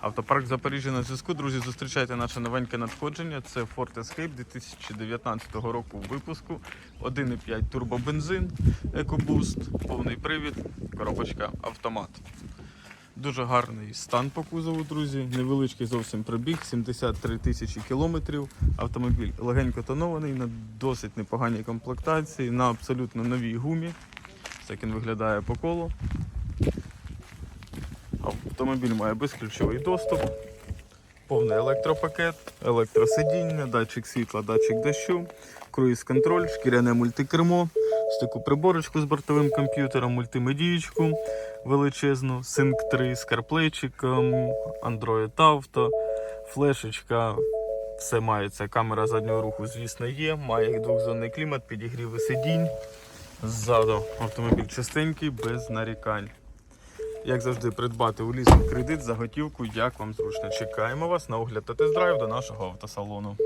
Автопарк Запоріжжя на зв'язку. Друзі, зустрічайте наше новеньке надходження. Це Ford Escape 2019 року випуску. 1,5 турбобензин, EcoBoost, повний привід, коробочка автомат. Дуже гарний стан по кузову, друзі. Невеличкий зовсім пробіг, 73 тисячі кілометрів. Автомобіль легенько тонований, на досить непоганій комплектації, на абсолютно новій гумі. Так він виглядає по колу. Автомобіль має безключовий доступ, повний електропакет, електросидіння, датчик світла, датчик дощу, круїз-контроль, шкіряне мультикермо, ось таку приборочку з бортовим комп'ютером, мультимедієчку величезну, Sync 3 з карплейчиком, Android Auto, флешечка. Все мається. Камера заднього руху, звісно, є. Має двохзонний клімат, підігріви сидінь. Ззаду автомобіль чистенький, без нарікань. Як завжди, придбати у лісу кредит за готівку, як вам зручно. Чекаємо вас на огляд та тест-драйв до нашого автосалону.